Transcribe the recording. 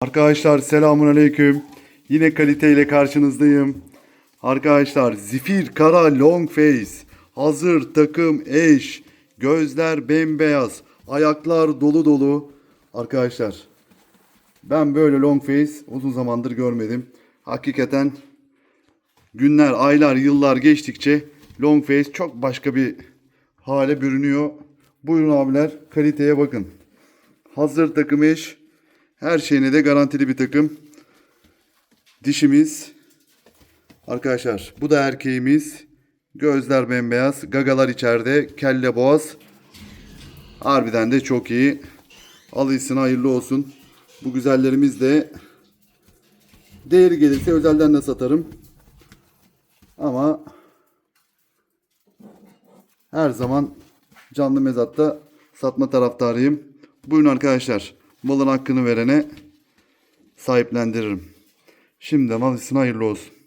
Arkadaşlar selamun aleyküm. Yine kaliteyle karşınızdayım. Arkadaşlar Zifir Kara Long Face. Hazır takım eş. Gözler bembeyaz. Ayaklar dolu dolu. Arkadaşlar ben böyle long face uzun zamandır görmedim. Hakikaten günler, aylar, yıllar geçtikçe long face çok başka bir hale bürünüyor. Buyurun abiler kaliteye bakın. Hazır takım eş. Her şeyine de garantili bir takım. Dişimiz. Arkadaşlar bu da erkeğimiz. Gözler bembeyaz. Gagalar içeride. Kelle boğaz. Harbiden de çok iyi. Alışsın hayırlı olsun. Bu güzellerimiz de değeri gelirse özelden de satarım. Ama her zaman canlı mezatta satma taraftarıyım. Buyurun arkadaşlar. Malın hakkını verene sahiplendiririm. Şimdi malısına hayırlı olsun.